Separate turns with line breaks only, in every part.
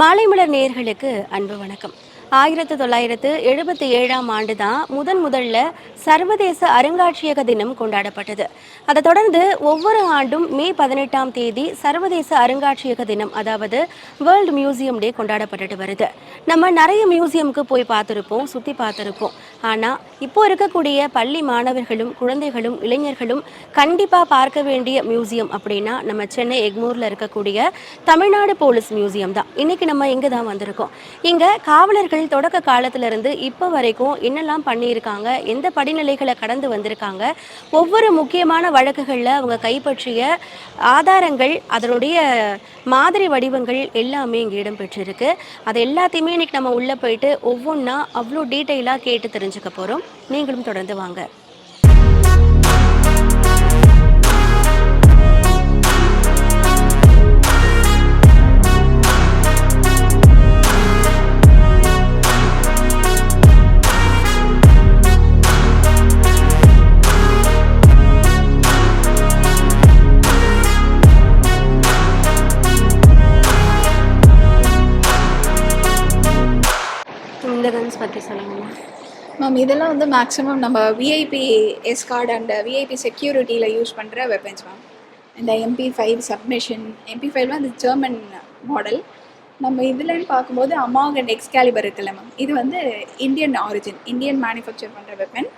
மாலைமலர் நேர்களுக்கு அன்பு வணக்கம். ஆயிரத்தி தொள்ளாயிரத்து எழுபத்தி ஏழாம் ஆண்டு தான் முதன் முதல்ல சர்வதேச அருங்காட்சியக தினம் கொண்டாடப்பட்டது. அதை தொடர்ந்து ஒவ்வொரு ஆண்டும் மே பதினெட்டாம் தேதி சர்வதேச அருங்காட்சியக தினம் அதாவது வேர்ல்டு மியூசியம் டே கொண்டாடப்பட்டுட்டு வருது. நம்ம நிறைய மியூசியம்க்கு போய் பார்த்துருப்போம் சுற்றி பார்த்துருப்போம். ஆனால் இப்போ இருக்கக்கூடிய பள்ளி மாணவர்களும் குழந்தைகளும் இளைஞர்களும் கண்டிப்பாக பார்க்க வேண்டிய மியூசியம் அப்படின்னா நம்ம சென்னை எக்மூரில் இருக்கக்கூடிய தமிழ்நாடு போலீஸ் மியூசியம் தான். இன்றைக்கி நம்ம இங்கே தான் வந்திருக்கோம். இங்கே காவலர்கள் தொடக்க காலத்திலிருந்து இப்போ வரைக்கும் என்னெல்லாம் பண்ணியிருக்காங்க எந்த படிநிலைகளை கடந்து வந்திருக்காங்க ஒவ்வொரு முக்கியமான வழக்குகளில் அவங்க கைப்பற்றிய ஆதாரங்கள் அதனுடைய மாதிரி வடிவங்கள் எல்லாமே இங்கே இடம்பெற்றிருக்கு. அது எல்லாத்தையுமே இன்னைக்கு நம்ம உள்ளே போயிட்டு ஒவ்வொன்றா அவ்வளோ டீட்டெயிலாக கேட்டு தெரிஞ்சுக்க போகிறோம் நீங்களும் தொடர்ந்து வாங்க. பற்றி சொல்லுங்கள்
மேம் இதெல்லாம் வந்து மேக்ஸிமம் நம்ம VIP S card and VIP செக்யூரிட்டியில் யூஸ் பண்ணுற வெப்பன்ஸ் மேம் இந்த MP five submachine MP five வந்து ஜெர்மன் மாடல் நம்ம இதுலன்னு பார்க்கும்போது அமாக் அண்ட் எக்ஸ்கேலிபர் இருக்குல்ல மேம் இது வந்து இந்தியன் ஆரிஜின் இந்தியன் மேனுஃபேக்சர் பண்ணுற வெப்பன்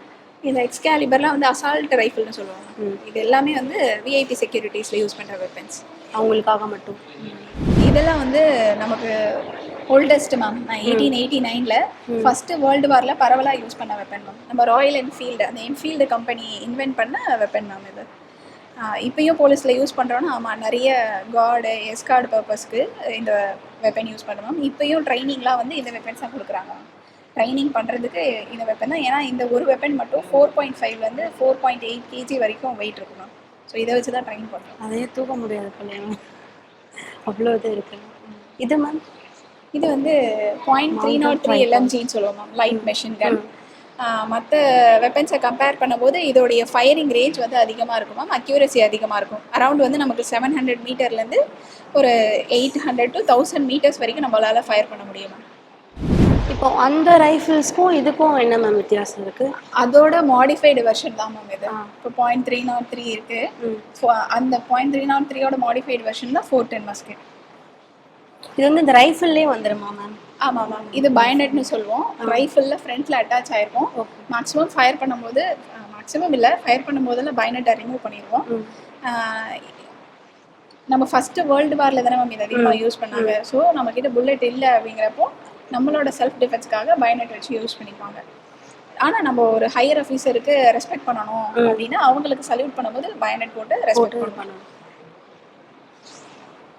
இந்த எக்ஸ்கேலிபர்லாம் வந்து அசால்ட் ரைஃபிள்னு சொல்லுவாங்க. இது எல்லாமே வந்து விஐபி செக்யூரிட்டிஸில் யூஸ் பண்ணுற வெப்பன்ஸ்
அவங்களுக்காக மட்டும்.
இதெல்லாம் வந்து நமக்கு ஓல்டஸ்ட் மேம் நான் எயிட்டீன் எயிட்டி நைனில் ஃபஸ்ட்டு வேர்ல்டு வாரில் பரவலாக யூஸ் பண்ண வெப்பன் மேம் நம்ம ராயல் என்ஃபீல்டு அந்த என்ஃபீல்டு கம்பெனி இன்வென்ட் பண்ண வெப்பன் மேம் இது. இப்பயும் போலீஸில் யூஸ் பண்ணுறோன்னா ஆமாம் நிறைய கார்டு எஸ்கார்டு பர்பஸ்க்கு இந்த வெப்பன் யூஸ் பண்ணுறோம் மேம் இப்பயும் ட்ரைனிங்லாம் வந்து இந்த வெப்பன்ஸ் தான் கொடுக்குறாங்க ட்ரைனிங் பண்ணுறதுக்கு இந்த வெப்பன் தான். ஏன்னா இந்த ஒரு வெப்பன் மட்டும் ஃபோர் பாயிண்ட் ஃபைவ்லேருந்து ஃபோர் பாயிண்ட் எயிட் கேஜி வரைக்கும் வெயிட் இருக்கும் மேம் ஸோ இதை வச்சு தான் ட்ரைன் பண்ணுறோம்
அதையே தூக்க முடியாது போல அவ்வளோ இது இருக்கு. இது மேம்
இது வந்து பாயிண்ட் த்ரீ நாட் த்ரீ எல்எம்ஜின்னு சொல்லுவோம் மேம் லைட் மெஷின் கன் மற்ற வெப்பன்ஸை கம்பேர் பண்ணும்போது இதோடைய ஃபயரிங் ரேஞ்ச் வந்து அதிகமாக இருக்கும் மேம் அக்யூரசி அதிகமாக இருக்கும். அரௌண்ட் வந்து நமக்கு செவன் ஹண்ட்ரட் மீட்டர்லேருந்து ஒரு eight hundred to thousand metres வரைக்கும் நம்மளால் ஃபயர் பண்ண முடியும் மேம்
இப்போ அந்த ரைஃபிள்ஸ்க்கும் இதுக்கும் என்ன மேம் வித்தியாசம் இருக்கு?
அதோட மாடிஃபைடு வெர்ஷன் தான் மேம் இது. இப்போ point three not three. So அந்த பாயிண்ட் த்ரீ நாட் த்ரீயோட மாடிஃபைடு வெர்ஷன் தான் ஃபோர் டென் மஸ்கெட்
இது வந்து இந்த ரைஃபிள்லேயே வந்துருமா மேம்
ஆமாம் மேம் இது பயனட்னு சொல்லுவோம். ரைஃபிளில் ஃப்ரண்ட்டில் அட்டாச் ஆயிருக்கும். மேக்ஸிமம் ஃபயர் பண்ணும்போது மேக்ஸிமம் இல்லை. ஃபயர் பண்ணும்போதெல்லாம் பயனட்டை ரிமூவ் பண்ணிடுவோம் நம்ம ஃபஸ்ட்டு வேர்ல்டு வாரில் தானே மேம் இது அதிகமாக யூஸ் பண்ணாங்க. ஸோ நம்மக்கிட்ட புல்லட் இல்லை அப்படிங்கிறப்போ நம்மளோட செல்ஃப் டிஃபென்ஸ்க்காக பயனட் வச்சு யூஸ் பண்ணிப்பாங்க ஆனால் நம்ம ஒரு ஹையர் ஆஃபீஸருக்கு ரெஸ்பெக்ட் பண்ணணும் அப்படின்னா அவங்களுக்கு சல்யூட் பண்ணும்போது பயனட் போட்டு ரெஸ்பெக்ட் பண்ணணும்.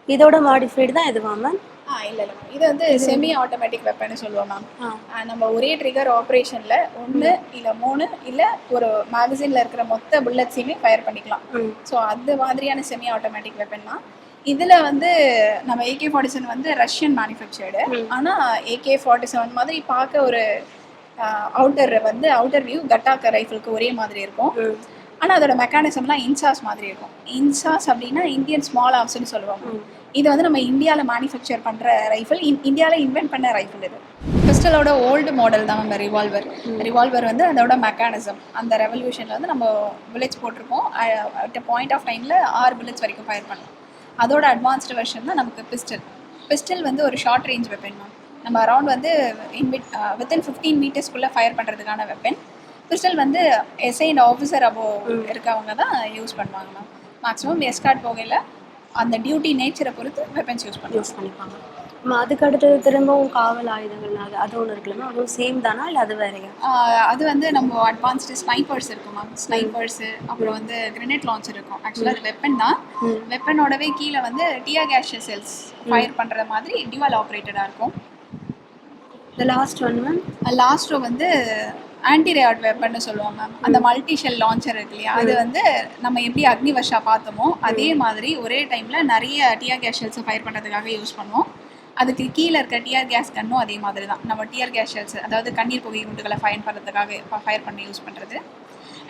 இதோட மாடிஃபைடு தான் இதுவா மேம்
ஆ இல்லை இல்லை மேம் இது வந்து செமி ஆட்டோமேட்டிக் வெப்பன்னு சொல்லுவோம் மேம் நம்ம ஒரே ட்ரிகர் ஆப்ரேஷனில் ஒன்று இல்லை மூணு இல்லை ஒரு மேகசினில் இருக்கிற மொத்த புல்லட்ஸையுமே ஃபயர் பண்ணிக்கலாம். ஸோ அது மாதிரியான செமி ஆட்டோமேட்டிக் வெப்பன் தான். இதில் வந்து நம்ம ஏகே ஃபார்ட்டி செவன் வந்து ரஷ்யன் மேனுஃபேக்சர்டு ஆனால் ஏகே ஃபார்ட்டி செவன் மாதிரி பார்க்க ஒரு அவுட்டர் வந்து அவுட்டர் வியூ கட்டாக்க ரைஃபிளுக்கு ஒரே மாதிரி இருக்கும். ஆனால் அதோட மெக்கானிசம்லாம் இன்சாஸ் மாதிரி இருக்கும். இன்சாஸ் அப்படின்னா இந்தியன் ஸ்மால் ஆர்ம்ஸ்னு சொல்லுவாங்க. இது வந்து நம்ம இந்தியாவில் மேனுஃபேக்சர் பண்ணுற ரைஃபிள் இந்தியாவில் இன்வென்ட் பண்ண ரைஃபிள் இது. பிஸ்டலோட ஓல்டு மாடல் தான் நம்ம ரிவால்வர் ரிவால்வர் வந்து அதோட மெக்கானிசம் அந்த ரெவல்யூஷனில் வந்து நம்ம புல்லட்ஸ் போட்டிருக்கோம் அட் பாயிண்ட் ஆஃப் டைமில் ஆறு புல்லட்ஸ் வரைக்கும் ஃபயர் பண்ணலாம் அதோட அட்வான்ஸ்டு வெர்ஷன் தான் நமக்கு பிஸ்டல் பிஸ்டல் வந்து ஒரு ஷார்ட் ரேஞ்ச் வெப்பன் மேம் நம்ம அரௌண்ட் வந்து இன்விட் வித்தின் ஃபிஃப்டீன் மீட்டர்ஸ்குள்ளே ஃபயர் பண்ணுறதுக்கான வெப்பன் பிஸ்டல் வந்து எஸ்ஐண்ட் ஆஃபீஸர் அபோ இருக்கவங்க தான் யூஸ் பண்ணுவாங்க மேம் மேக்ஸிமம் எஸ்கார்ட் போகையில் அந்த டியூட்டி நேச்சரை பொறுத்து வெப்பன்ஸ் யூஸ் பண்ணுவோம்
யூஸ் பண்ணிப்பாங்க. அதுக்கு அடுத்து திரும்பவும் காவல் ஆயுதங்கள் அது அது ஒன்று இருக்குல்லமா அதுவும் சேம் தானா இல்லை அது வேறையா?
அது வந்து நம்ம அட்வான்ஸ்டு ஸ்னைப்பர்ஸ் இருக்கும் மேம் ஸ்னைப்பர்ஸு அப்புறம் வந்து கிரெனேட் லான்ச்சர் இருக்கும். ஆக்சுவலாக அது வெப்பன் தான். வெப்பனோடவே கீழே வந்து டியர் கேஷ் செல்ஸ் ஃபயர் பண்ணுற மாதிரி டியூவல் ஆப்ரேட்டடாக இருக்கும்.
இந்த லாஸ்ட் ஒன் மேம்
லாஸ்ட் வந்து ஆன்டி ரேட் வெப்பன்னு சொல்லுவோம் மேம் அந்த மல்டி ஷெல் லான்ச்சர் இருக்கு இல்லையா? அது வந்து நம்ம எப்படி அக்னி வர்ஷா பார்த்தோமோ அதே மாதிரி ஒரே டைமில் நிறைய டியர் கேஸ் ஷெல்ஸை ஃபயர் பண்ணுறதுக்காக யூஸ் பண்ணுவோம். அதுக்கு கீழே இருக்க டியர் கேஸ் கன்னும் அதே மாதிரி தான். நம்ம டியர் கேஸ் ஷெல்ஸ் அதாவது கண்ணீர் புகை குண்டுகளை ஃபயர் பண்ணுறதுக்காக ஃபயர் பண்ணி யூஸ் பண்ணுறது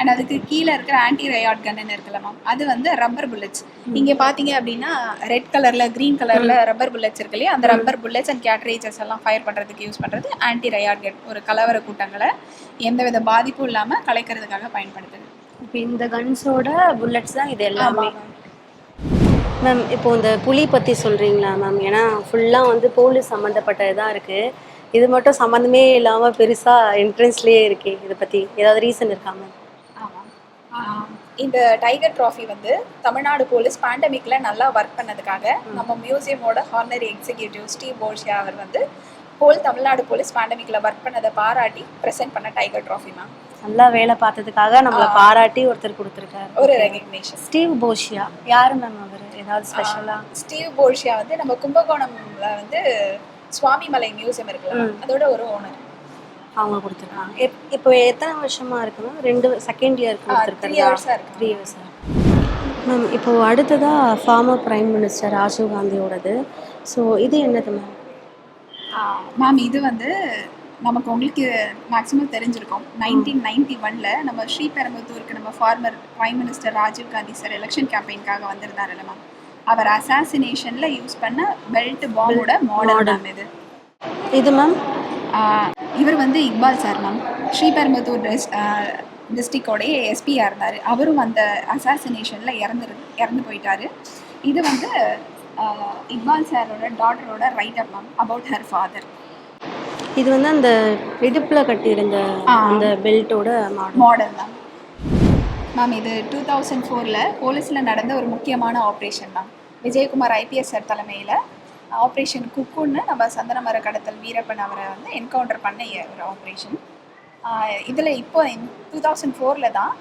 அண்ட் அதுக்கு கீழே இருக்கிற ஆன்டி ரயாட் கன்னு இருக்குல்ல மேம் அது வந்து ரப்பர் புல்லட்ஸ் இங்கே பார்த்தீங்க அப்படின்னா ரெட் கலரில் க்ரீன் கலரில் ரப்பர் புல்லட்ஸ் இருக்கு இல்லையா? அந்த ரப்பர் புல்லட்ஸ் அண்ட் கேட்ரேஜஸ் எல்லாம் ஃபயர் பண்ணுறதுக்கு யூஸ் பண்ணுறது ஆன்டி ரயாட் கன் ஒரு கலவர கூட்டங்களை எந்தவித பாதிப்பும் இல்லாமல் கலைக்கிறதுக்காக பயன்படுத்துது.
இப்போ இந்த கன்ஸோட புல்லட்ஸ் தான் இது எல்லாமே. மேம் இப்போ இந்த புலி பற்றி சொல்கிறீங்களா மேம் ஏன்னா ஃபுல்லாக வந்து போலீஸ் சம்மந்தப்பட்டது தான் இருக்குது இது மட்டும் சம்மந்தமே இல்லாமல் பெருசாக என்ட்ரன்ஸ்லேயே இருக்கே இதை பற்றி ஏதாவது ரீசன் இருக்கா மேம்
இந்த டைகர் ட்ராஃபி வந்து தமிழ்நாடு போலீஸ் பேண்டமிக்ல நல்லா ஒர்க் பண்ணதுக்காக நம்ம மியூசியமோட ஹார்னரி எக்ஸிக்யூட்டிவ் ஸ்டீவ் போர்ஷியா அவர் வந்து ஹோல் தமிழ்நாடு போலீஸ் பேண்டமிக்ல ஒர்க் பண்ணதை பாராட்டி ப்ரெசென்ட் பண்ண டைகர் ட்ராஃபி மேம்
நல்லா வேலை பார்த்ததுக்காக நம்மளை பாராட்டி ஒருத்தர் கொடுத்துருக்காரு.
ஒரு ரெகக்னேஷன்
ஸ்டீவ் போஷியா யார் மேம் அவர்? ஏதாவது ஸ்பெஷலாக
ஸ்டீவ் போர்ஷியா வந்து நம்ம கும்பகோணம்ல வந்து சுவாமிமலை மியூசியம் இருக்குல்ல அதோட ஒரு ஓனர்
அவங்க கொடுத்துருக்காங்க. இப்போ எத்தனை வருஷமா இருக்கு மேம் ரெண்டு செகண்ட் இயர்
த்ரீ
கொடுத்துருக்காங்க. த்ரீ இயர்ஸ் மேம் இப்போ அடுத்ததாக ஃபார்மர் பிரைம் மினிஸ்டர் ராஜீவ் காந்தியோடது. ஸோ இது என்னது மேம்
மேம் இது வந்து நமக்கு உங்களுக்கு மேக்ஸிமம் தெரிஞ்சிருக்கும். நைன்டீன் நைன்டி ஒன்ல நம்ம ஸ்ரீபெரும்புத்தூருக்கு நம்ம former prime minister Rajiv Gandhi sir election கேம்பெயின்காக வந்திருந்தாருல்ல மேம் அவர் அசாசினேஷன்ல யூஸ் பண்ண பெல்ட் பாம்போட மாடல் மேம் இது.
இது மேம்
இவர் வந்து இக்பால் சார் மேம் ஸ்ரீபெரும்புத்தூர் டிஸ் டிஸ்ட்ரிக்டோடைய எஸ்பியாக இருந்தார். அவரும் அந்த அசாசினேஷனில் இறந்துரு இறந்து போயிட்டாரு. இது வந்து இக்பால் சாரோட டாட்டரோட write up ma'am about her father
இது வந்து அந்த இடுப்பில் கட்டியிருந்த அந்த பெல்ட்டோட மாடல்
மாடல் மேம் மேம் இது டூ தௌசண்ட் ஃபோரில் போலீஸில் நடந்த ஒரு முக்கியமான operation ma'am Vijayakumar IPS sir தலைமையில் ஆப்ரேஷன் குக்குன்னு நம்ம சந்தனமர கடத்தல் வீரப்பன் அவரை வந்து என்கவுண்டர் பண்ண ஒரு ஆப்ரேஷன் இதில் இப்போ டூ தௌசண்ட் ஃபோரில் தான்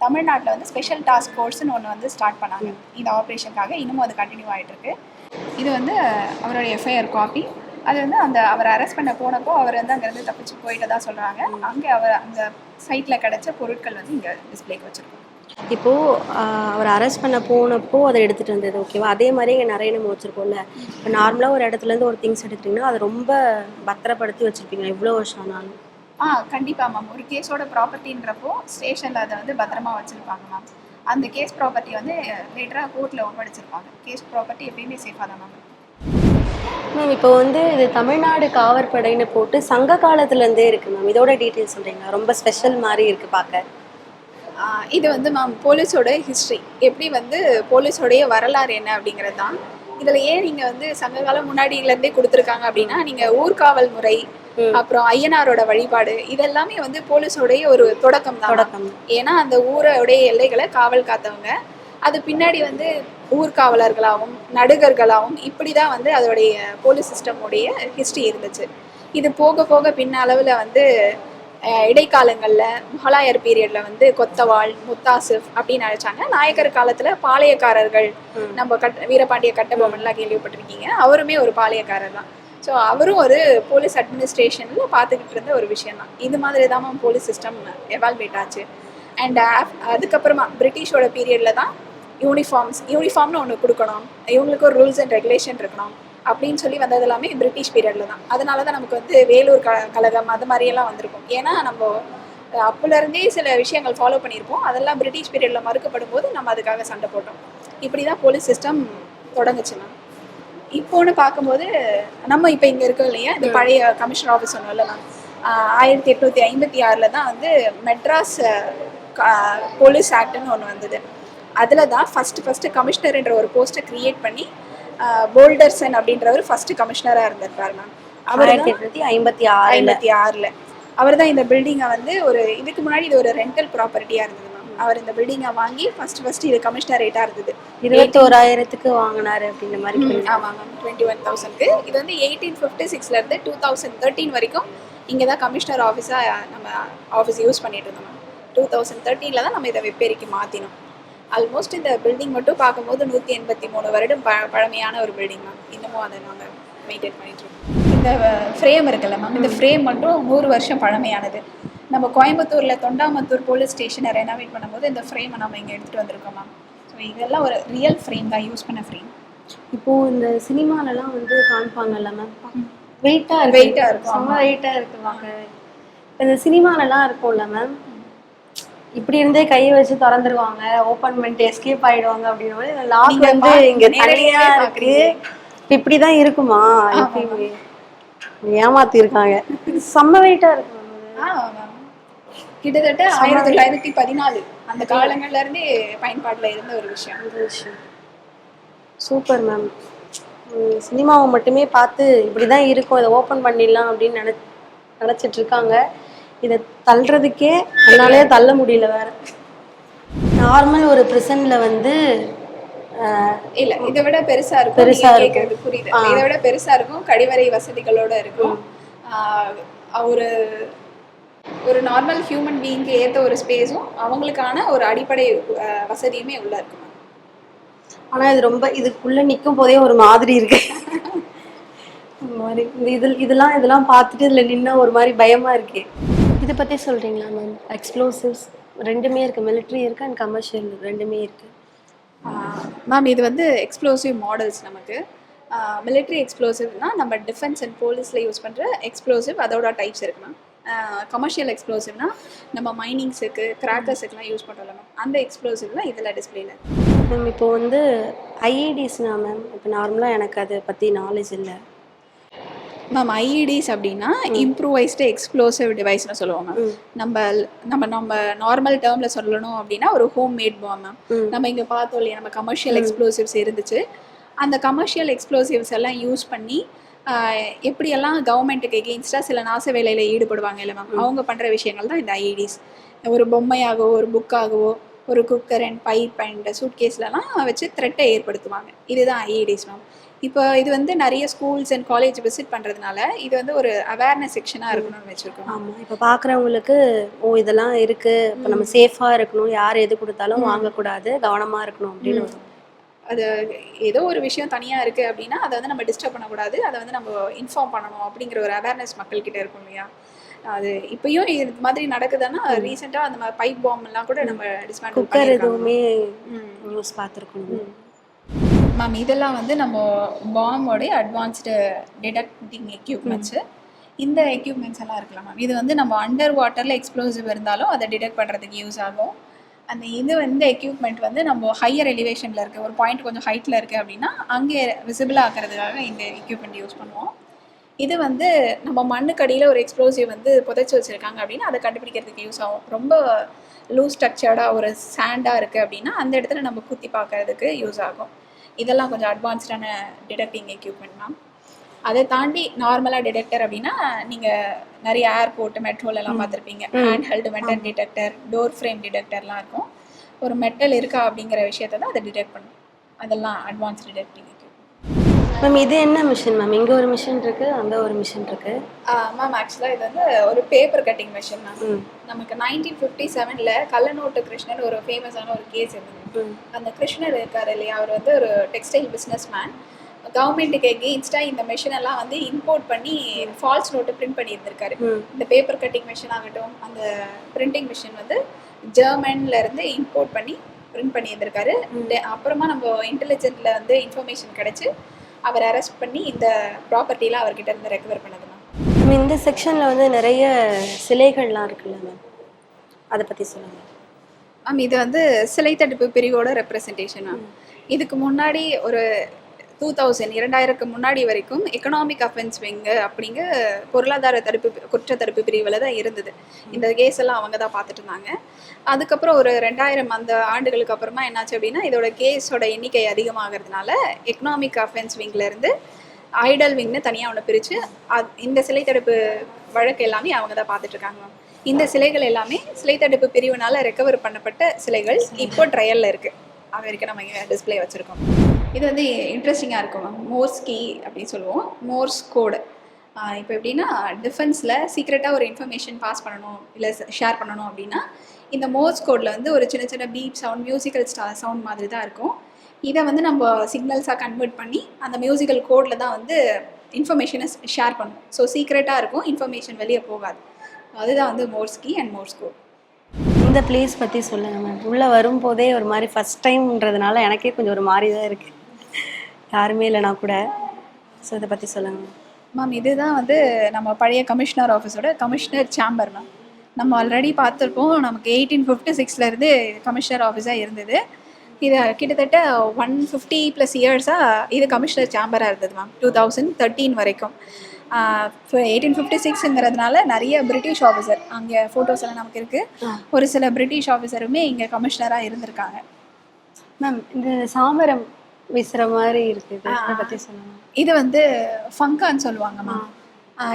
தமிழ்நாட்டில் வந்து ஸ்பெஷல் டாஸ்க் ஃபோர்ஸ்னு ஒன்று வந்து ஸ்டார்ட் பண்ணாங்க. இந்த ஆப்ரேஷனுக்காக இன்னமும் அது கண்டினியூ ஆகிட்டு இருக்கு இது வந்து அவரோட எஃப்ஐஆர் காப்பி அது வந்து அந்த அவர் அரெஸ்ட் பண்ண போனப்போ அவர் வந்து அங்கேருந்து தப்பிச்சு போயிட்டதா சொல்கிறாங்க அங்கே அவர் அந்த சைட்டில் கிடச்ச பொருட்கள் வந்து இங்கே டிஸ்பிளேக்கு வச்சுருக்கோம்.
இப்போ ஆஹ், அவர் அரெஸ்ட் பண்ண போனப்போ அதை எடுத்துட்டு வந்தது ஓகேவா அதே மாதிரி இங்கே நிறைய நம்ம வச்சிருக்கோம்ல இப்போ நார்மலாக ஒரு இடத்துல இருந்து ஒரு திங்ஸ் எடுத்துட்டீங்கன்னா அதை ரொம்ப பத்திரப்படுத்தி வச்சிருப்பீங்க எவ்வளோ வருஷம் ஆனாலும்.
ஆ கண்டிப்பாக மேம் ஒரு கேஸோட ப்ராப்பர்ட்டின்றப்போ ஸ்டேஷனில் அதை வந்து பத்திரமா வச்சுருப்பாங்க மேம் அந்த கேஸ் ப்ராப்பர்ட்டி வந்து லேட்டராக கோர்ட்டில் ஒப்படைச்சிருப்பாங்க. கேஸ் ப்ராப்பர்ட்டி எப்பயுமே சேஃபாக தான் மேம்.
மேம் இப்போ வந்து இது தமிழ்நாடு காவற்படைன்னு போட்டு சங்க காலத்துலேருந்தே இருக்கு மேம் இதோட டீட்டெயில்ஸ் சொல்கிறீங்களா ரொம்ப ஸ்பெஷல் மாதிரி இருக்கு பார்க்க
இது வந்து மேம் போலீஸோட ஹிஸ்ட்ரி எப்படி வந்து போலீஸோடைய வரலாறு என்ன அப்படிங்கிறது தான் இதில் ஏன் நீங்கள் வந்து சங்ககாலம் முன்னாடியிலேருந்தே கொடுத்துருக்காங்க அப்படின்னா நீங்கள் ஊர்காவல் முறை அப்புறம் ஐயனாரோட வழிபாடு இதெல்லாமே வந்து போலீஸோடைய ஒரு தொடக்கம் தான்
தொடக்கம்.
ஏன்னா அந்த ஊரோடைய எல்லைகளை காவல் காத்தவங்க. அது பின்னாடி வந்து ஊர்காவலர்களாகவும் நடுகர்களாகவும் இப்படி தான் வந்து அதோடைய போலீஸ் சிஸ்டமுடைய ஹிஸ்ட்ரி இருந்துச்சு. இது போக போக பின் அளவில் வந்து இடைக்காலங்களில் முகலாயர் பீரியடில் வந்து கொத்தவாள் முத்தாசிஃப் அப்படின்னு அழைச்சாங்க. நாயக்கர் காலத்தில் பாளையக்காரர்கள் நம்ம கட் வீரபாண்டிய கட்டபொம்மன்லாம் கேள்விப்பட்டிருக்கீங்க. அவருமே ஒரு பாளையக்காரர் தான். ஸோ அவரும் ஒரு போலீஸ் அட்மினிஸ்ட்ரேஷனில் பார்த்துக்கிட்டு இருந்த ஒரு விஷயம் தான். இது மாதிரி தான் போலீஸ் சிஸ்டம் எவால்வேட் ஆச்சு. அண்ட் அதுக்கப்புறமா பிரிட்டிஷோட பீரியடில் தான் யூனிஃபார்ம்ஸ் யூனிஃபார்ம்னு ஒன்று கொடுக்கணும். இவங்களுக்கு ஒரு ரூல்ஸ் அண்ட் ரெகுலேஷன் இருக்கணும். அப்படின்னு சொல்லி வந்தது எல்லாமே பிரிட்டிஷ் பீரியடில் தான். அதனால தான் நமக்கு வந்து வேலூர் க கழகம் அது மாதிரியெல்லாம் வந்திருக்கும். ஏன்னா நம்ம அப்போலேருந்தே சில விஷயங்கள் ஃபாலோ பண்ணியிருப்போம். அதெல்லாம் பிரிட்டிஷ் பீரியடில் மறுக்கப்படும் போது நம்ம அதுக்காக சண்டை போட்டோம். இப்படி தான் போலீஸ் சிஸ்டம் தொடங்குச்சு மேம் இப்போன்னு பார்க்கும்போது நம்ம இப்போ இங்கே இருக்கோம் இல்லையா? இந்த பழைய கமிஷனர் ஆஃபீஸ் ஒன்றும் மேம் ஆயிரத்தி எட்நூற்றி ஐம்பத்தி ஆறில் தான் வந்து மெட்ராஸ் போலீஸ் ஆக்ட்னு ஒன்று வந்தது. அதில் தான் ஃபஸ்ட்டு ஃபஸ்ட்டு கமிஷனர்ன்ற ஒரு போஸ்ட்டை க்ரியேட் பண்ணி போல்டர்சன் அப்படின்றவர் ஃபஸ்ட்டு கமிஷனராக இருந்திருப்பார் மேம் அவர்
எட்நூத்தி ஐம்பத்தி ஆறுல.
ஐம்பத்தி ஆறில். அவர் தான் இந்த பில்டிங்கை வந்து ஒரு இதுக்கு முன்னாடி இது ஒரு ரெண்டல் ப்ராப்பர்ட்டியாக இருந்தது மேம் அவர் இந்த பில்டிங்கை வாங்கி ஃபர்ஸ்ட் ஃபர்ஸ்ட் இது கமிஷனரேட்டாக இருந்தது.
இருபத்தோராயிரத்துக்கு வாங்கினாரு அப்படின்ற மாதிரி.
ஆமாம் மேம் டுவெண்ட்டி ஒன் தௌசண்ட்க்கு இது வந்து எயிட்டீன் ஃபிஃப்டி சிக்ஸ்லேருந்து டூ தௌசண்ட் தேர்ட்டீன் வரைக்கும் இங்கே தான் கமிஷனர் ஆஃபீஸாக நம்ம ஆஃபீஸ் யூஸ் பண்ணிட்டு இருந்தோம் மேம் டூ தௌசண்ட் தேர்ட்டீனில் தான் நம்ம இதை வெப்பேரிக்கு மாற்றினோம் ஆல்மோஸ்ட் இந்த பில்டிங் மட்டும் பார்க்கும்போது நூற்றி எண்பத்தி மூணு வருடம் ப பழமையான ஒரு பில்டிங் மேம் இன்னமும் அதை நாங்கள் மெயின்டைன் பண்ணிட்டு இருக்கோம். இந்த ஃப்ரேம் இருக்குல்ல மேம் இந்த ஃப்ரேம் மட்டும் நூறு வருஷம் பழமையானது. நம்ம கோயம்புத்தூரில் தொண்டாமத்தூர் போலீஸ் ஸ்டேஷனை ரெனோவேட் பண்ணும்போது இந்த ஃப்ரேமை நம்ம இங்கே எடுத்துகிட்டு வந்திருக்கோம் மேம் ஸோ இதெல்லாம் ஒரு ரியல் ஃப்ரேம் தான். யூஸ் பண்ண ஃப்ரேம்
இப்போ இந்த சினிமாலலாம் வந்து காமிப்பாங்கல்ல மேம் வெயிட்டா இருக்கு.
Weight ஆ இருக்கும்,
செம்ம வெயிட்டா இருக்கு பார்க்க இப்ப இந்த சினிமாலலாம் இருக்கும்ல மேம் இப்படி இருந்தே கையை வச்சு திறந்துருவாங்க. ஓபன் பண்ணிட்டு எஸ்கேப் ஆயிடுவாங்க அப்படின்னு லாக் வந்து இங்க தனியா இருக்கு. இப்படிதான் இருக்குமா? எப்பயுமே ஏமாத்தி இருக்காங்க செம்ம வெயிட்டா இருக்கு.
கிட்டத்தட்ட ஆயிரத்தி தொள்ளாயிரத்தி பதினாலு. அந்த காலங்கள்ல இருந்தே பயன்பாட்டுல இருந்த ஒரு விஷயம்.
நல்ல விஷயம். சூப்பர் மேம் சினிமாவை மட்டுமே பார்த்து இப்படிதான் இருக்கும். இதை ஓபன் பண்ணிடலாம் அப்படின்னு நினை நினைச்சிட்டு இருக்காங்க. இதை தள்ளுறதுக்கே என்னாலே தள்ள முடியல வேற. நார்மல் ஒரு ப்ரிசன்ல வந்து
இல்ல இதை விட பெருசா இருக்கும்.
பெருசா.
கேக்குறது புரியுது. இதை விட பெருசா இருக்கும். கழிவறை வசதிகளோட இருக்கும். ஒரு ஒரு நார்மல் ஹியூமன் பீயிங்க்கு ஏத்த ஒரு ஸ்பேஸும் அவங்களுக்கான ஒரு அடிப்படை வசதியுமே உள்ள இருக்கும்
ஆனா இது ரொம்ப இதுக்குள்ள நிக்கும் போதே ஒரு மாதிரி இருக்கு. மாதிரி இந்த இதில் இதெல்லாம் இதெல்லாம் பார்த்துட்டு இதுல நின்னா ஒரு மாதிரி பயமா இருக்கு. இதை பத்தி சொல்றீங்களா மேம் எக்ஸ்ப்ளோசிவ்ஸ் ரெண்டுமே இருக்கு. மிலிட்ரி இருக்கு அண்ட் கமர்ஷியல் ரெண்டுமே இருக்கு.
மேம் இது வந்து எக்ஸ்ப்ளோசிவ் மாடல்ஸ் நமக்கு. மிலிட்ரி எக்ஸ்ப்ளோசிவ்னா நம்ம டிஃபென்ஸ் அண்ட் போலீஸில் யூஸ் பண்ணுற எக்ஸ்ப்ளோசிவ் அதோட டைப்ஸ் இருக்கு மேம் கமர்ஷியல் எக்ஸ்ப்ளோசிவ்னா நம்ம மைனிங்ஸுக்கு கிராக்கர்ஸுக்குலாம் யூஸ் பண்ணுறோம்ல மேம் அந்த எக்ஸ்ப்ளோசிவ்லாம் இதில் டிஸ்பிளேல
மேம் இப்போ வந்து ஐஇடிஸ்னா மேம் இப்போ நார்மலாக எனக்கு அதை பற்றி நாலேஜ் இல்லை.
மேம் ஐஇடிஸ் அப்படின்னா இம்ப்ரூவைஸ்டு எக்ஸ்ப்ளோசிவ் டிவைஸ்னு சொல்லுவோம் மேம். நம்ம நம்ம நம்ம நார்மல் டேர்மில் சொல்லணும் அப்படின்னா ஒரு ஹோம் மேட் பாம் மேம். நம்ம இங்கே பார்த்தோம் இல்லையா நம்ம கமர்ஷியல் எக்ஸ்ப்ளோசிவ்ஸ் இருந்துச்சு. அந்த கமர்ஷியல் எக்ஸ்ப்ளோசிவ்ஸ் எல்லாம் யூஸ் பண்ணி எப்படியெல்லாம் கவர்மெண்ட்டுக்கு எகெயின்ஸ்டாக சில நாச வேலையில் ஈடுபடுவாங்க இல்லை மேம் அவங்க பண்ணுற விஷயங்கள் தான் இந்த ஐஇடிஸ் ஒரு பொம்மையாகவோ ஒரு புக்காகவோ ஒரு குக்கர் அண்ட் பைப் அண்ட் சூட்கேஸ்லலாம் வச்சு த்ரெட்டை ஏற்படுத்துவாங்க. இதுதான் ஐஇடிஸ் மேம் இப்போ இது வந்து நிறைய ஸ்கூல்ஸ் அண்ட் காலேஜ் விசிட் பண்ணுறதுனால இது வந்து ஒரு அவேர்னஸ் செக்ஷனாக இருக்கணும்னு வச்சுருக்கோம்.
ஆமாம் இப்போ பார்க்குறவங்களுக்கு ஓ இதெல்லாம் இருக்கு. இப்போ நம்ம சேஃபாக இருக்கணும். யார் எது கொடுத்தாலும் வாங்கக்கூடாது. கவனமாக இருக்கணும். அப்படின்னு வரும்.
அது ஏதோ ஒரு விஷயம் தனியாக இருக்குது அப்படின்னா அதை வந்து நம்ம டிஸ்டர்ப் பண்ணக்கூடாது. அதை வந்து நம்ம இன்ஃபார்ம் பண்ணணும் அப்படிங்கிற ஒரு அவேர்னஸ் மக்கள்கிட்ட இருக்கும் இல்லையா? அது இப்பயும் இது மாதிரி நடக்குதுன்னா ரீசெண்டாக அந்த மாதிரி பைப் பாம் எல்லாம் கூட நம்ம டிஸ்மேண்டில்
குக்கர் எதுவுமே நியூஸ் பார்த்துருக்கணும்.
மேம் இதெல்லாம் வந்து நம்ம பாம்போடைய அட்வான்ஸ்டு டிடெக்டிங் எக்யூப்மெண்ட்ஸு இந்த எக்யூப்மெண்ட்ஸ் எல்லாம் இருக்கலாம் மேம் இது வந்து நம்ம அண்டர் வாட்டரில் எக்ஸ்ப்ளோசிவ் இருந்தாலும் அதை டிடெக்ட் பண்ணுறதுக்கு யூஸ் ஆகும். அந்த இது வந்து எக்யூப்மெண்ட் வந்து நம்ம ஹையர் எலிவேஷனில் இருக்குது ஒரு பாயிண்ட் கொஞ்சம் ஹைட்டில் இருக்குது அப்படின்னா அங்கே விசிபிள் ஆக்கிறதுக்காக இந்த எக்யூப்மெண்ட் யூஸ் பண்ணுவோம். இது வந்து நம்ம மண்ணுக்கடியில் ஒரு எக்ஸ்ப்ளோசிவ் வந்து புதைச்சி வச்சுருக்காங்க அப்படின்னா அதை கண்டுபிடிக்கிறதுக்கு யூஸ் ஆகும். ரொம்ப லூஸ் ஸ்ட்ரக்சர்டாக ஒரு சாண்டாக இருக்குது அப்படின்னா அந்த இடத்துல நம்ம குத்தி பார்க்கறதுக்கு யூஸ் ஆகும். இதெல்லாம் கொஞ்சம் அட்வான்ஸ்டான டிடெக்டிங் எக்யூப்மெண்ட் மேம் அதை தாண்டி நார்மலாக டிடெக்டர் அப்படின்னா நீங்கள் நிறைய ஏர்போர்ட் மெட்ரோலெல்லாம் பார்த்துருப்பீங்க. Hand held metal detector door frame டிடெக்டர்லாம் இருக்கும். ஒரு மெட்டல் இருக்கா அப்படிங்கிற விஷயத்தை தான் அதை டிடெக்ட் பண்ணும். அதெல்லாம் அட்வான்ஸ் டிடெக்டிங்
மேம் இது என்ன மிஷின் மேம் இங்கே ஒரு மிஷின் இருக்கு அங்கே ஒரு மிஷின் இருக்கு.
மேம் ஆக்சுவலாக இது வந்து ஒரு பேப்பர் கட்டிங் மிஷின் மேம் நமக்கு நைன்டீன் ஃபிஃப்டி செவனில் கள்ளநோட்டு கிருஷ்ணன் ஒரு ஃபேமஸான ஒரு கேஸ் இருந்தது. அந்த கிருஷ்ணர் இருக்கார் இல்லையா? அவர் வந்து ஒரு டெக்ஸ்டைல் பிஸ்னஸ் மேன் கவர்மெண்ட்டுக்கு எகெயின்ஸ்டாக இந்த மிஷின் எல்லாம் வந்து இம்போர்ட் பண்ணி ஃபால்ஸ் நோட்டு பிரிண்ட் பண்ணி இருந்திருக்காரு இந்த பேப்பர் கட்டிங் மிஷின் ஆகட்டும் அந்த பிரிண்டிங் மிஷின் வந்து ஜெர்மன்ல இருந்து இம்போர்ட் பண்ணி பிரிண்ட் பண்ணி இருந்திருக்காரு அப்புறமா நம்ம இன்டெலிஜென்ட்ல வந்து இன்ஃபர்மேஷன் கிடைச்சு அவர் அரெஸ்ட் பண்ணி இந்த ப்ராப்பர்ட்டிலாம் அவர்கிட்ட இருந்து ரெக்கவர் பண்ணது மேம்
இந்த செக்ஷனில் வந்து நிறைய சிலைகள்லாம் இருக்குல்ல மேம் அதை பற்றி சொல்லுங்கள்
மேம் இது வந்து சிலை தடுப்பு பிரிவோட ரெப்ரசன்டேஷன் மேம் இதுக்கு முன்னாடி ஒரு டூ தௌசண்ட் இரண்டாயிரக்கு முன்னாடி வரைக்கும் எக்கனாமிக் அஃபென்ஸ் விங்கு அப்படிங்க பொருளாதார தடுப்பு குற்ற தடுப்பு பிரிவில் தான் இருந்தது. இந்த கேஸ் எல்லாம் அவங்க தான் பார்த்துட்டு இருந்தாங்க. அதுக்கப்புறம் ஒரு ரெண்டாயிரம் அந்த ஆண்டுகளுக்கு அப்புறமா என்னாச்சு அப்படின்னா இதோட கேஸோட எண்ணிக்கை அதிகமாகிறதுனால எக்கனாமிக் அஃபென்ஸ் விங்கிலேருந்து ஐடல் விங்னு தனியாக ஒன்று பிரித்து இந்த சிலை தடுப்பு வழக்கு எல்லாமே அவங்க தான் பார்த்துட்டு இருக்காங்க மேம். இந்த சிலைகள் எல்லாமே சிலை தடுப்பு பிரிவினால் ரெக்கவர் பண்ணப்பட்ட சிலைகள் இப்போ ட்ரையலில் இருக்குது அமெரிக்க வரைக்கும் நம்ம இங்கே டிஸ்ப்ளே வச்சுருக்கோம். இது வந்து இன்ட்ரெஸ்டிங்காக இருக்கும் மேம் மோர்ஸ் கீ அப்படின்னு சொல்லுவோம். மோர்ஸ் கோடு இப்போ எப்படின்னா டிஃபென்ஸில் சீக்ரெட்டாக ஒரு இன்ஃபர்மேஷன் பாஸ் பண்ணணும் இல்லை ஷேர் பண்ணணும் அப்படின்னா இந்த மோர்ஸ் கோடில் வந்து ஒரு சின்ன சின்ன பீப் சவுண்ட் மியூசிக்கல் ஸ்டா சவுண்ட் மாதிரி தான் இருக்கும். இதை வந்து நம்ம சிக்னல்ஸாக கன்வெர்ட் பண்ணி அந்த மியூசிக்கல் கோடில் தான் வந்து இன்ஃபர்மேஷனை ஷேர் பண்ணும் ஸோ சீக்ரெட்டாக இருக்கும் இன்ஃபர்மேஷன் வெளியே போகாது. அதுதான் வந்து Morse key and Morse code
இந்த பிளேஸ் பற்றி சொல்லுங்கள் மேம் உள்ளே வரும்போதே ஒரு மாதிரி ஃபஸ்ட் டைம்ன்றதுனால எனக்கே கொஞ்சம் ஒரு மாதிரி தான் இருக்குது யாருமே இல்லைனா கூட. ஸோ இதை பற்றி சொல்லுங்கள்
மேம் இதுதான் வந்து நம்ம பழைய கமிஷனர் ஆஃபீஸோட கமிஷனர் சேம்பர் மேம் நம்ம ஆல்ரெடி பார்த்துருப்போம் நமக்கு எயிட்டீன் ஃபிஃப்டி சிக்ஸ்லேருந்து கமிஷனர் ஆஃபீஸாக இருந்தது. இது கிட்டத்தட்ட ஒன் ஃபிஃப்டி ப்ளஸ் இயர்ஸாக இது கமிஷனர் சேம்பராக இருந்தது மேம் டூ தௌசண்ட் தேர்ட்டீன் வரைக்கும். எயிட்டீன் ஃபிஃப்டி சிக்ஸுங்கிறதுனால நிறைய பிரிட்டிஷ் ஆஃபீஸர் அங்கே ஃபோட்டோஸ் எல்லாம் நமக்கு இருக்குது ஒரு சில பிரிட்டிஷ் ஆஃபீஸருமே இங்கே கமிஷனராக இருந்திருக்காங்க.
மேம் இந்த சாமரம் வீசுற மாதிரி இருக்குது. அதை பத்தி சொல்லுங்க
இது வந்து ஃபங்கான்னு சொல்லுவாங்கம்மா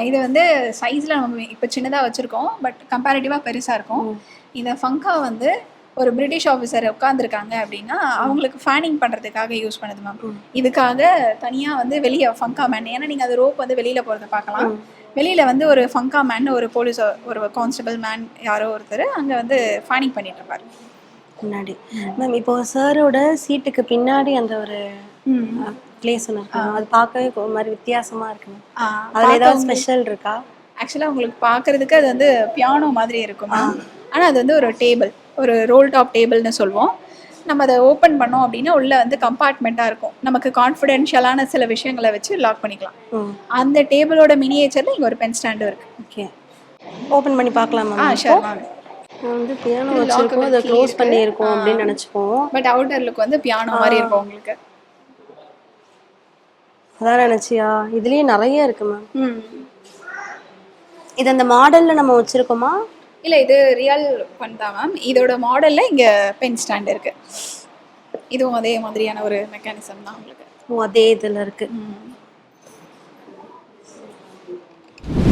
இது வந்து சைஸில் நம்ம இப்போ சின்னதாக வச்சுருக்கோம் பட் கம்பேரிட்டிவாக பெருசாக இருக்கும். இந்த ஃபங்கா வந்து ஒரு பிரிட்டிஷ் ஆஃபீஸர் உட்காந்துருக்காங்க அப்படின்னா அவங்களுக்கு ஃபேனிங் பண்ணுறதுக்காக யூஸ் பண்ணுது மேம் இதுக்காக தனியாக வந்து வெளியே ஃபங்கா மேன் ஏன்னா நீங்கள் அது ரோப் வந்து வெளியில் போகிறத பார்க்கலாம். வெளியில் வந்து ஒரு ஃபங்கா மேன் ஒரு போலீஸ் ஒரு கான்ஸ்டபிள் மேன் யாரோ ஒருத்தர் அங்கே வந்து ஃபேனிங் பண்ணிட்டு இருப்பாரு.
முன்னாடி. மேம் இப்போ சாரோட சீட்டுக்கு பின்னாடி அந்த ஒரு பிளேஸ் ஒன்று இருக்கு. அது பார்க்கவே ஒரு மாதிரி வித்தியாசமா இருக்கு அதுல ஏதாவது ஸ்பெஷல் இருக்கா?
ஆக்சுவலாக உங்களுக்கு பார்க்கறதுக்கு அது வந்து பியானோ மாதிரி இருக்கும் ஆனால் அது வந்து ஒரு டேபிள் ஒரு ரோல் டாப் டேபிள்னு சொல்லுவோம் நம்ம அதை ஓப்பன் பண்ணோம் அப்படின்னா உள்ள வந்து கம்பார்ட்மெண்ட்டாக இருக்கும். நமக்கு கான்ஃபிடென்ஷியலான சில விஷயங்களை வச்சு லாக் பண்ணிக்கலாம். அந்த டேபிளோட மினியேச்சரில் இங்கே ஒரு பென் ஸ்டாண்டும் இருக்கு.
ஓகே ஓப்பன் பண்ணி பார்க்கலாம்
ஆ ஷோர்
வந்து பியானோ வச்சிருக்கோம் அதை க்ளோஸ் பண்ணியிருக்கோம் அப்படின்னு நினச்சிப்போம்.
பட் அவுட்டர் லுக் வந்து பியானோ மாதிரி இருக்கும் உங்களுக்கு.
அதான் நினச்சியா? இதுலயே நிறைய இருக்கு மேம்
ம்.
இது அந்த மாடல்ல நம்ம வச்சிருக்கோமா?
இல்லை இது ரியல் ஃபன் தான் மேம் இதோட மாடலில் இங்கே பென் ஸ்டாண்ட் இருக்கு. இதுவும் அதே மாதிரியான ஒரு மெக்கானிசம் தான் உங்களுக்கு.
ஓ அதே இதுல இருக்கு.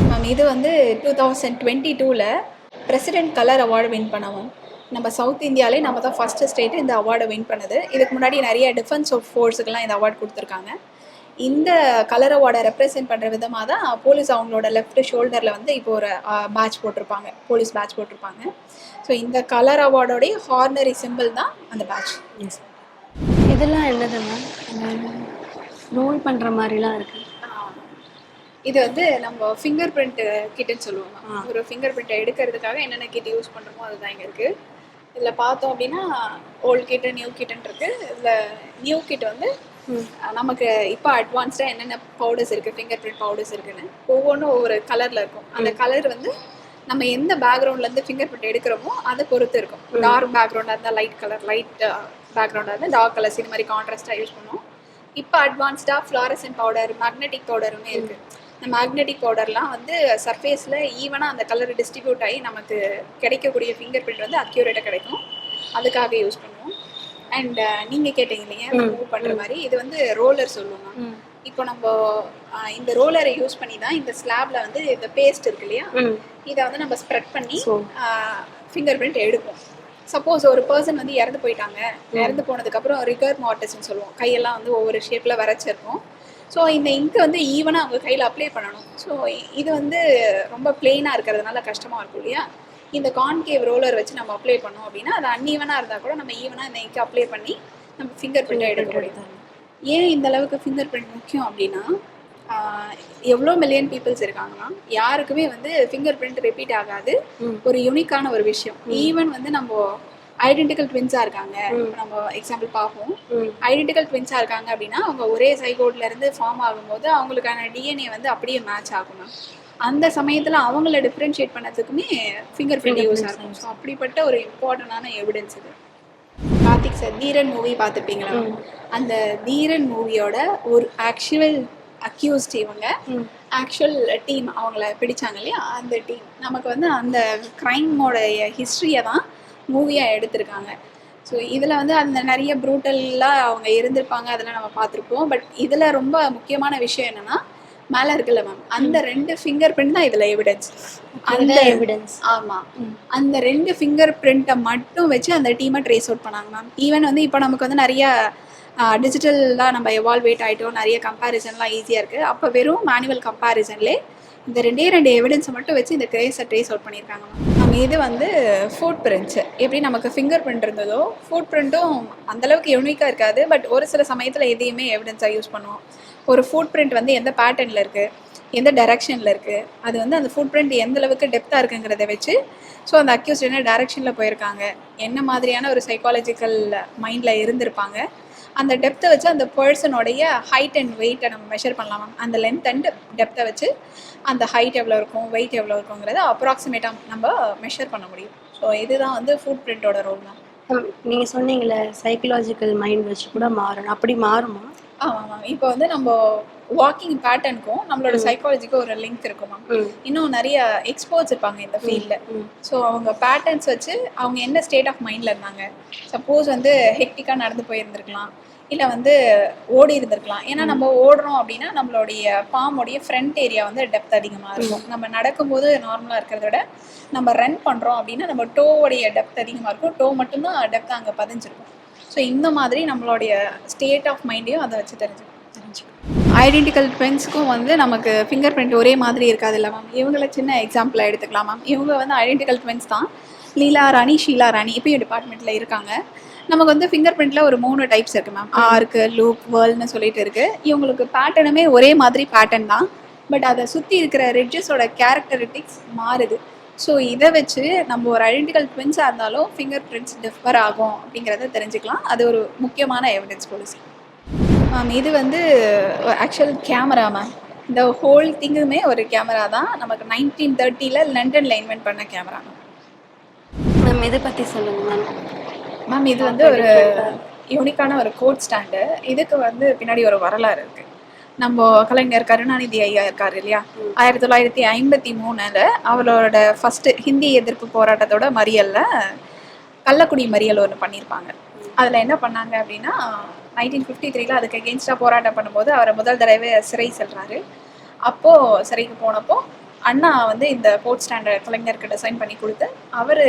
மேம் இது வந்து டூ தௌசண்ட் டுவெண்ட்டி டூவில் பிரசிடென்ட் கலர் அவார்டு வின் பண்ணவன் நம்ம சவுத் இந்தியாவிலே நம்ம தான் ஃபஸ்ட்டு ஸ்டேட்டு இந்த அவார்டை வின் பண்ணுது. இதுக்கு முன்னாடி நிறைய டிஃபென்ஸ் ஆஃப் ஃபோர்ஸுக்கெல்லாம் இந்த அவார்டு கொடுத்துருக்காங்க. இந்த கலர் அவார்டை ரெப்ரசென்ட் பண்ணுற விதமாக தான் போலீஸ் அவங்களோட லெஃப்ட் ஷோல்டரில் வந்து இப்போ ஒரு பேட்ச் போட்டிருப்பாங்க. போலீஸ் பேட்ச் போட்டிருப்பாங்க. ஸோ இந்த கலர் அவார்டோடைய ஹார்னரி சிம்பிள் தான் அந்த பேட்ச்
இதெல்லாம் என்னது மேம் ரோல் பண்ணுற மாதிரிலாம் இருக்குது
இது வந்து நம்ம ஃபிங்கர் பிரிண்ட் கிட்டுன்னு சொல்லுவாங்க. ஒரு ஃபிங்கர் பிரிண்ட்டை எடுக்கிறதுக்காக என்னென்ன கிட் யூஸ் பண்ணுறோமோ அதுதான் இங்கே இருக்குது இதில் பார்த்தோம் அப்படின்னா ஓல்ட் கிட்டு நியூ கிட்டுன்னு இருக்கு இதில் நியூ கிட் வந்து நமக்கு இப்போ அட்வான்ஸ்டாக என்னென்ன பவுடர்ஸ் இருக்குது ஃபிங்கர் பிரிண்ட் பவுடர்ஸ் இருக்குன்னு ஒவ்வொன்றும் ஒவ்வொரு கலரில் இருக்கும். அந்த கலர் வந்து நம்ம எந்த பேக்ரவுண்ட்லேருந்து ஃபிங்கர் பிரிண்ட் எடுக்கிறோமோ அதை பொறுத்து இருக்கும். டார்க் பேக்ரவுண்டாக இருந்தால் லைட் கலர் லைட் பேக்ரவுண்டாக இருந்தால் டார்க் கலர்ஸ் இது மாதிரி கான்ட்ராஸ்டாக யூஸ் பண்ணுவோம். இப்போ அட்வான்ஸ்டாக ஃப்ளாரசன் பவுடர் மேக்னெட்டிக் பவுடருமே இருக்குது இந்த மேக்னெட்டிக் பவுடர்லாம் வந்து சர்ஃபேஸில் ஈவனாக அந்த கலர் டிஸ்ட்ரிபியூட் ஆகி நமக்கு கிடைக்கக்கூடிய ஃபிங்கர் பிரிண்ட் வந்து அக்யூரேட்டாக கிடைக்கும். அதுக்காக யூஸ் பண்ணுவோம். அண்ட் நீங்கள் கேட்டீங்க இல்லையா? மூவ் பண்ணுற மாதிரி. இது வந்து ரோலர் சொல்லுவாங்க இப்போ நம்ம அஹ், இந்த ரோலரை யூஸ் பண்ணி தான் இந்த ஸ்லாப்ல வந்து இந்த பேஸ்ட் இருக்கு இல்லையா? இதை வந்து நம்ம ஸ்ப்ரெட் பண்ணி. ஃபிங்கர் பிரிண்ட் எடுப்போம். சப்போஸ் ஒரு பர்சன் வந்து இறந்து போயிட்டாங்க. இறந்து போனதுக்கப்புறம் ரிகர் மார்டஸ்ன்னு சொல்லுவோம். கையெல்லாம் வந்து ஒவ்வொரு ஷேப்பில் வரைச்சிருக்கும் ஸோ இந்த இங்க் வந்து ஈவனாக அவங்க கையில் அப்ளை பண்ணணும். ஸோ இது வந்து ரொம்ப பிளெயினாக இருக்கிறதுனால கஷ்டமாக இருக்கும் இல்லையா? இந்த கான்கேவ் ரோலர் வச்சு நம்ம அப்ளை பண்ணோம் அப்படின்னா அது அன்ஈவனாக இருந்தால் கூட நம்ம ஈவனாக இந்த இங்க் அப்ளை பண்ணி நம்ம ஃபிங்கர் பிரிண்ட் எடுக்க முடியும். ஏன் இந்த அளவுக்கு ஃபிங்கர் பிரிண்ட் முக்கியம் அப்படின்னா எவ்வளோ மில்லியன் பீப்புள்ஸ் இருக்காங்கன்னா யாருக்குமே வந்து ஃபிங்கர் பிரிண்ட் ரிப்பீட் ஆகாது. ஒரு யூனிக்கான ஒரு விஷயம். ஈவன் வந்து நம்ம ஐடென்டிக்கல் ட்வின்ஸாக இருக்காங்க. நம்ம எக்ஸாம்பிள் பார்ப்போம். ஐடென்டிக்கல் ட்வின்ஸாக இருக்காங்க அப்படின்னா அவங்க ஒரே சைகோட்ல இருந்து ஃபார்ம் ஆகும்போது அவங்களுக்கான டிஎன்ஏ வந்து அப்படியே மேட்ச் ஆகும் அந்த சமயத்தில் அவங்கள டிஃப்ரென்ஷியேட் பண்ணதுக்குமே ஃபிங்கர் பிரிண்ட் யூஸ் ஆகும் ஸோ அப்படிப்பட்ட ஒரு இம்பார்ட்டண்டான எவிடன்ஸ் இது. கார்த்திக் சார் தீரன் மூவி பார்த்துருப்பீங்களா? அந்த தீரன் மூவியோட ஒரு ஆக்சுவல் அக்யூஸ்ட் இவங்க. ஆக்சுவல் டீம் அவங்கள பிடிச்சாங்க இல்லையா? அந்த டீம் நமக்கு வந்து அந்த க்ரைமோட ஹிஸ்ட்ரியை தான் மூவியாக எடுத்திருக்காங்க. ஸோ இதில் வந்து அந்த நிறைய ப்ரூட்டலாக அவங்க இருந்திருப்பாங்க அதெல்லாம் நம்ம பார்த்துருப்போம். பட் இதில் ரொம்ப முக்கியமான விஷயம் என்னன்னா மேலே இருக்குல்ல மேம் அந்த ரெண்டு ஃபிங்கர் பிரிண்ட் தான் இதில் எவிடன்ஸ் அந்த
எவிடன்ஸ்
ஆமாம் அந்த ரெண்டு ஃபிங்கர் பிரிண்ட்டை மட்டும் வச்சு அந்த டீமை ட்ரேஸ் அவுட் பண்ணாங்க மேம் ஈவன் வந்து இப்போ நமக்கு வந்து நிறைய டிஜிட்டலாக நம்ம எவால்வேட் ஆகிட்டோம் நிறைய கம்பேரிசன்லாம் ஈஸியாக இருக்குது அப்போ வெறும் மேனுவல் கம்பேரிசன்லே இந்த ரெண்டே ரெண்டு எவிடன்ஸை மட்டும் வச்சு இந்த கிரேஸை ட்ரேஸ் அவுட் பண்ணியிருக்காங்க. மேம் இது வந்து ஃபுட் பிரிண்ட்ஸு எப்படி நமக்கு ஃபிங்கர் பிரிண்ட் இருந்ததோ ஃபுட் பிரிண்ட்டும் அந்தளவுக்கு யூனிக்காக இருக்காது. பட் ஒரு சில சமயத்தில் எதையுமே எவிடன்ஸாக யூஸ் பண்ணுவோம். ஒரு ஃபுட் பிரிண்ட் வந்து எந்த பேட்டர்னில் இருக்குது எந்த டைரக்ஷனில் இருக்குது அது வந்து அந்த ஃபுட் பிரிண்ட் எந்த அளவுக்கு டெப்த்தாக இருக்குங்கிறத வச்சு ஸோ அந்த அக்யூஸ்ட் என்ன டைரக்ஷனில் போயிருக்காங்க? என்ன மாதிரியான ஒரு சைக்காலஜிக்கல் மைண்டில் இருந்திருப்பாங்க? அந்த டெப்த்தை வச்சு அந்த பர்சனோடைய ஹைட் அண்ட் வெயிட்டை நம்ம மெஷர் பண்ணலாம் மேம் அந்த லென்த் அண்ட் டெப்த்தை வச்சு அந்த ஹைட் எவ்வளோ இருக்கும் வெயிட் எவ்வளோ இருக்குங்கிறத அப்ராக்சிமேட்டாக நம்ம மெஷர் பண்ண முடியும். ஸோ இதுதான் வந்து ஃபுட் பிரிண்டோட ரோல் மேம்
நீங்கள் சொன்னீங்களே சைக்கலாஜிக்கல் மைண்ட் வச்சு கூட மாறணும். அப்படி மாறுமா?
ஆமாம் மேம் இப்போ வந்து நம்ம வாக்கிங் பேட்டர்னுக்கும் நம்மளோட சைக்காலஜிக்கும் ஒரு லிங்க் இருக்கும் மேம் இன்னும் நிறைய எக்ஸ்பர்ட்ஸ் இருப்பாங்க இந்த ஃபீல்டில் ஸோ அவங்க பேட்டர்ன்ஸ் வச்சு அவங்க என்ன ஸ்டேட் ஆஃப் மைண்டில் இருந்தாங்க. சப்போஸ் வந்து ஹெக்டிக்காக நடந்து போயிருந்திருக்கலாம். இல்லை வந்து ஓடி இருந்திருக்கலாம். ஏன்னா நம்ம ஓடுறோம் அப்படின்னா நம்மளுடைய பாம்போடைய ஃப்ரண்ட் ஏரியா வந்து டெப்த் அதிகமாக இருக்கும். நம்ம நடக்கும்போது நார்மலாக இருக்கிறத விட நம்ம ரன் பண்ணுறோம் அப்படின்னா நம்ம டோவோடைய டெப்த் அதிகமாக இருக்கும். டோ மட்டும்தான் டெப்த் அங்கே பதிஞ்சிருக்கும். ஸோ இந்த மாதிரி நம்மளுடைய ஸ்டேட் ஆஃப் மைண்டையும் அதை வச்சு தெரிஞ்சுக்கணும் தெரிஞ்சுக்கணும். ஐடென்டிக்கல் ட்வின்ஸ்க்கும் வந்து நமக்கு ஃபிங்கர் பிரிண்ட் ஒரே மாதிரி இருக்காது இல்லை மேம் இவங்கள சின்ன எக்ஸாம்பிளாக எடுத்துக்கலாம் மேம் இவங்க வந்து ஐடென்டிக்கல் ட்வின்ஸ் தான். லீலா ராணி ஷீலா ராணி இப்பயும் டிபார்ட்மெண்ட்டில் இருக்காங்க. நமக்கு வந்து ஃபிங்கர் பிரிண்ட்டில் ஒரு மூணு டைப்ஸ் இருக்குது மேம் ஆர்க்கு லூப் வேர்ல்னு சொல்லிட்டு இருக்குது இவங்களுக்கு பேட்டர்னுமே ஒரே மாதிரி பேட்டர்ன் தான். பட் அதை சுற்றி இருக்கிற ரிட்ஜஸோட கேரக்டரிட்டிக்ஸ் மாறுது. ஸோ இதை வச்சு நம்ம ஒரு ஐடென்டிக்கல் ட்வின்ஸாக இருந்தாலும் ஃபிங்கர் பிரிண்ட்ஸ் டிஃபர் ஆகும் அப்படிங்கிறத தெரிஞ்சுக்கலாம். அது ஒரு முக்கியமான எவிடன்ஸ் பாலிசி மேம் இது வந்து ஆக்சுவல் கேமரா மேம் இந்த ஹோல் திங்குமே ஒரு கேமரா தான். நமக்கு நைன்டீன் தேர்ட்டியில் லண்டனில் இன்வென்ட் பண்ண கேமரா மேம்
மேம் இதை பற்றி சொல்லுங்கள் மேம்
மேம் இது வந்து ஒரு யூனிக்கான ஒரு கோட் ஸ்டாண்டு இதுக்கு வந்து பின்னாடி ஒரு வரலாறு இருக்கு. நம்ம கலைஞர் கருணாநிதி ஐயா இருக்காரு இல்லையா? ஆயிரத்தி தொள்ளாயிரத்தி ஐம்பத்தி மூணுல அவரோட ஃபர்ஸ்ட் ஹிந்தி எதிர்ப்பு போராட்டத்தோட மறியல்ல கள்ளக்குடி மறியல் ஒன்று பண்ணியிருப்பாங்க அதில் என்ன பண்ணாங்க அப்படின்னா நைன்டீன் ஃபிஃப்டி த்ரீல அதுக்கு எகெயின்ஸ்டாக போராட்டம் பண்ணும்போது அவரை முதல் தடவை சிறை செல்றாரு. அப்போது சிறைக்கு போனப்போ அண்ணா வந்து இந்த கோட் ஸ்டாண்டை கலைஞருக்கு டிசைன் பண்ணி கொடுத்து அவர்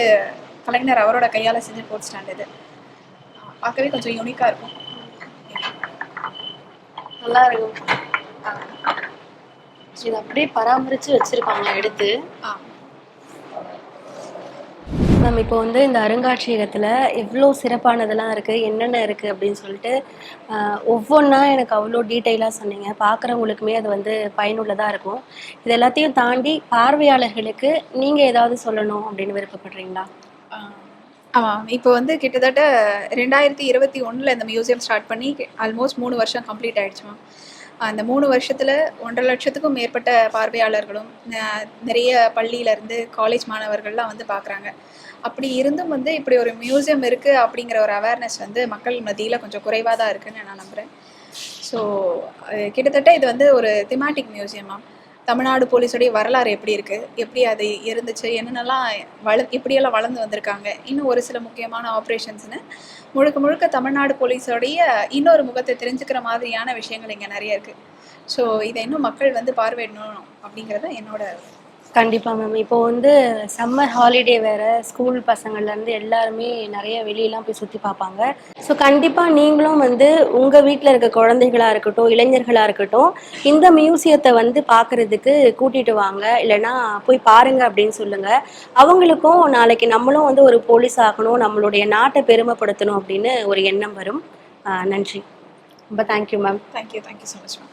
கலைஞர் அவரோட கையால் செஞ்ச கோட் ஸ்டாண்ட் இது. பார்க்கவே கொஞ்சம் யூனிக்காக இருக்கும்.
நல்லா இருக்கும். இது அப்படியே பராமரித்து வச்சுருக்காங்க எடுத்து.
ஆ.
மேம் இப்போ வந்து இந்த அருங்காட்சியகத்தில் எவ்வளோ சிறப்பானதெல்லாம் இருக்குது என்னென்ன இருக்குது அப்படின்னு சொல்லிட்டு ஒவ்வொன்றா எனக்கு அவ்வளோ டீட்டெயிலாக சொன்னீங்க. பார்க்குறவங்களுக்குமே அது வந்து பயனுள்ளதாக இருக்கும். இது எல்லாத்தையும் தாண்டி பார்வையாளர்களுக்கு நீங்கள் ஏதாவது சொல்லணும் அப்படின்னு விருப்பப்படுறீங்களா?
ஆமாம் இப்போ வந்து கிட்டத்தட்ட ரெண்டாயிரத்தி இருபத்தி ஒன்றில் இந்த மியூசியம் ஸ்டார்ட் பண்ணி ஆல்மோஸ்ட் மூணு வருஷம் கம்ப்ளீட் ஆகிடுச்சுமா அந்த மூணு வருஷத்தில் ஒன்றரை லட்சத்துக்கும் மேற்பட்ட பார்வையாளர்களும் நிறைய பள்ளியிலேருந்து காலேஜ் மாணவர்கள்லாம் வந்து பார்க்குறாங்க அப்படி இருந்தும் வந்து இப்படி ஒரு மியூசியம் இருக்குது அப்படிங்கிற ஒரு அவேர்னஸ் வந்து மக்கள் மத்தியில் கொஞ்சம் குறைவாக தான் இருக்குதுன்னு நான் நம்புகிறேன் ஸோ கிட்டத்தட்ட இது வந்து ஒரு திமாட்டிக் மியூசியமாக தமிழ்நாடு போலீஸோடைய வரலாறு எப்படி இருக்குது எப்படி அது இருந்துச்சு? என்னென்னலாம் வள எப்படியெல்லாம் வளர்ந்து வந்திருக்காங்க? இன்னும் ஒரு சில முக்கியமான ஆப்ரேஷன்ஸ்னு. முழுக்க முழுக்க தமிழ்நாடு போலீஸோடைய இன்னொரு முகத்தை தெரிஞ்சுக்கிற மாதிரியான விஷயங்கள் இங்கே நிறைய இருக்குது ஸோ இதை இன்னும் மக்கள் வந்து பார்வையிடணும் அப்படிங்கிறது என்னோட
கண்டிப்பாக மேம் இப்போ வந்து சம்மர் ஹாலிடே வேறு ஸ்கூல் பசங்கள்லேருந்து எல்லாருமே நிறைய வெளியெல்லாம் போய் சுற்றி பார்ப்பாங்க. ஸோ கண்டிப்பாக நீங்களும் வந்து உங்கள் வீட்டில் இருக்க குழந்தைகளாக இருக்கட்டும் இளைஞர்களாக இருக்கட்டும் இந்த மியூசியத்தை வந்து பார்க்குறதுக்கு கூட்டிகிட்டு வாங்க. இல்லைன்னா போய் பாருங்க அப்படின்னு சொல்லுங்கள் அவங்களுக்கும் நாளைக்கு நம்மளும் வந்து ஒரு போலீஸ் ஆகணும் நம்மளுடைய நாட்டை பெருமைப்படுத்தணும் அப்படின்னு ஒரு எண்ணம் வரும். நன்றி. ரொம்ப thank you ma'am
thank you thank you so much ma'am